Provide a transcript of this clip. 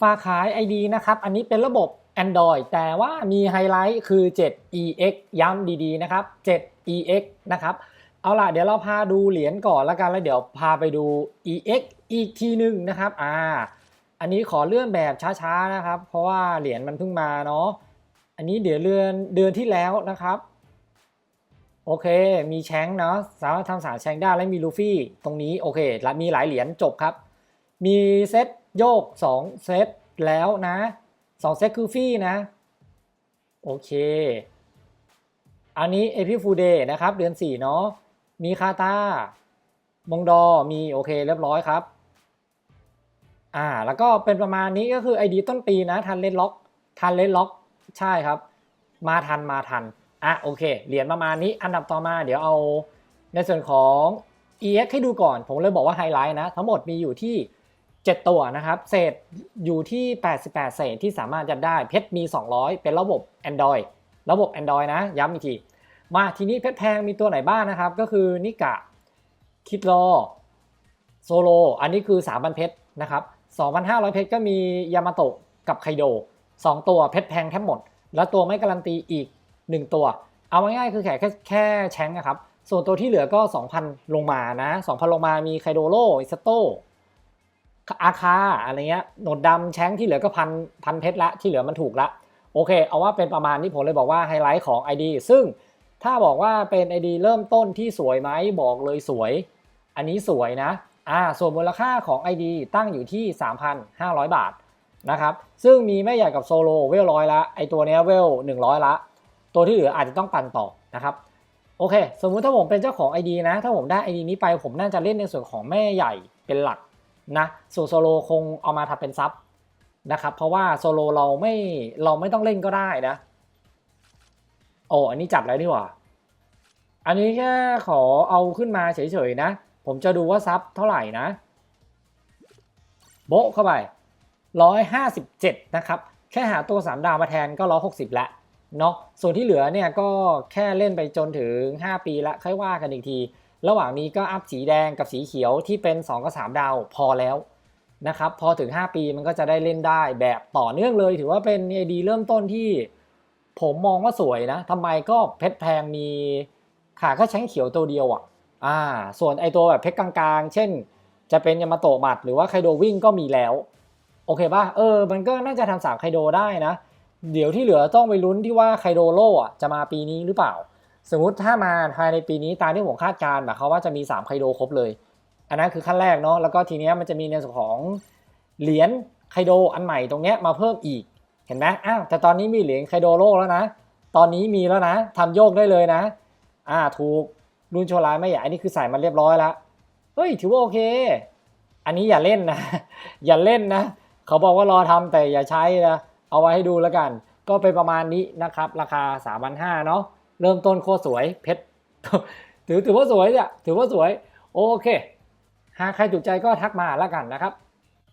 ฝากขาย ID นะครับ อันนี้เป็นระบบ Android แต่ว่ามีไฮไลท์คือ 7EX ย้ำดีๆ นะครับ 7EX นะครับ เอาล่ะ เดี๋ยวเราพาดูเหรียญก่อนล้วกัน แล้วเดี๋ยวพาไปดู EX อีกทีหนึ่งนะครับ อ่า อันนี้ขอเลื่อนแบบช้าๆ นะครับ เพราะว่าเหรียญมันเพิ่งมาเนาะ อันนี้เดี๋ยวเดือนเดือนที่แล้วนะครับ โอเค มีแชงเนาะ สามารถทำสารแชงได้ และมีลูฟี่ตรงนี้ โอเค และมีหลายเหรียญจบครับ มีเซต โยก 2 เซตแล้วนะ 2 เซตคือฟรีนะ โอเค อันนี้เอพิฟูเดย์นะครับ เดือน 4 เนาะมีคาตามงดอมีโอเคเรียบร้อยครับ อ่า แล้วก็เป็นประมาณนี้ก็คือ ID ต้นปีนะ ทันเลนล็อก ทันเลนล็อก ใช่ครับ มาทันมาทัน อะโอเค เหรียญประมาณนี้ อันดับต่อมาเดี๋ยวเอาในส่วนของ EX ให้ดูก่อน ผมเลยบอกว่าไฮไลท์นะ ทั้งหมดมีอยู่ที่ 7 ตัวนะครับ เศษอยู่ที่ 88 เศษที่สามารถจะได้ เพชรมี 200 เป็นระบบ Android ระบบ Android นะ ย้ำอีกที มาทีนี้เพชรแพงมีตัวไหนบ้างนะครับ ก็คือนิกะ คิดรอ โซโล อันนี้คือ 3,000 เพชรนะครับ 2,500 เพชรก็มียามาโตะกับไคโด 2 ตัวเพชรแพงแทบหมด แล้วตัวไม่การันตีอีก 1 ตัว เอาง่ายๆคือแค่แค่แชงนะครับ ส่วนตัวที่เหลือก็ 2,000 ลงมานะ 2,000 ลงมามีไคโดโรอิสโต อาคาอะไรเงี้ยหนดดำแชงที่เหลือก็พันพันเพชรละที่เหลือมันถูกละโอเค เอาว่าเป็นประมาณนี้ผมเลยบอกว่าไฮไลท์ของ ID ซึ่งถ้าบอกว่าเป็น ID เริ่มต้นที่สวยไหมบอกเลยสวย อันนี้สวยนะอ่าส่วนมูลค่าของ ID ตั้งอยู่ที่ 3,500 บาทนะครับซึ่งมีแม่ใหญ่กับโซโลเวลร้อยละไอตัวเนี้ยเวล100 ละ ตัวที่เหลืออาจจะต้องปั่นต่อนะครับโอเค สมมุติถ้าผมเป็นเจ้าของ ID นะ ถ้าผมได้ ID นี้ไปผมน่าจะเล่นในส่วนของแม่ใหญ่เป็นหลัก นะส่วนโซโลคงเอามาทำเป็นซับนะครับ เพราะว่าโซโลเราไม่เราไม่ต้องเล่นก็ได้นะ โอ้อันนี้จัดแล้วนี่หว่า อันนี้แค่ขอเอาขึ้นมาเฉยๆนะ ผมจะดูว่าซับเท่าไหร่นะ โบะเข้าไป 157 นะครับ แค่หาตัว 3 ดาวมาแทนก็ 160ละเนาะส่วนที่เหลือเนี่ยก็แค่เล่นไปจนถึง 5 ปีละค่อยว่ากันอีกที ระหว่างนี้ก็อัพสีแดงกับสีเขียวที่เป็น 2 กับ 3 ดาวพอแล้วนะครับพอถึง 5 ปีมันก็จะได้เล่นได้แบบต่อเนื่องเลย ถือว่าเป็นไอดีเริ่มต้นที่ผมมองว่าสวยนะทำไมก็เพชรแพงมีขาแค่แช้งเขียวตัวเดียวอะอ่า ส่วนไอตัวแบบเพชรกลางๆ เช่น จะเป็นยามาโตะมัดหรือว่าไคโดวิ่งก็มีแล้ว โอเคป่ะเออ มันก็น่าจะทำสามไคโดได้นะ เดี๋ยวที่เหลือต้องไปลุ้นที่ว่าไคโดโล่จะมาปีนี้หรือเปล่า สมมติถ้ามาภายในปีนี้ตามที่ผมคาดการณ์หมายความว่าจะมี3ไคโดครบเลย อันนั้นคือขั้นแรกเนาะแล้วก็ทีเนี้ยมันจะมีในส่วนของเหรียญไคโดอันใหม่ตรงเนี้ยมาเพิ่มอีกเห็นไหมอ้าวแต่ตอนนี้มีเหรียญไคโดโลแล้วนะ ตอนนี้มีแล้วนะทำโยกได้เลยนะ อ่าถูกรุ่นโชว์ไลน์ไม่ใหญ่อันนี้คือใส่มาเรียบร้อยแล้วเฮ้ยถือว่าโอเค อันนี้อย่าเล่นนะ อย่าเล่นนะเขาบอกว่ารอทำแต่อย่าใช้นะเอาไว้ให้ดูแล้วกัน ก็เป็นประมาณนี้นะครับ ราคา 3,500เนาะ เริ่มต้นโคตรสวยเพชรถือถือว่าสวยเนี่ยถือว่าสวย โอเค หากใครถูกใจก็ทักมาแล้วกันนะครับ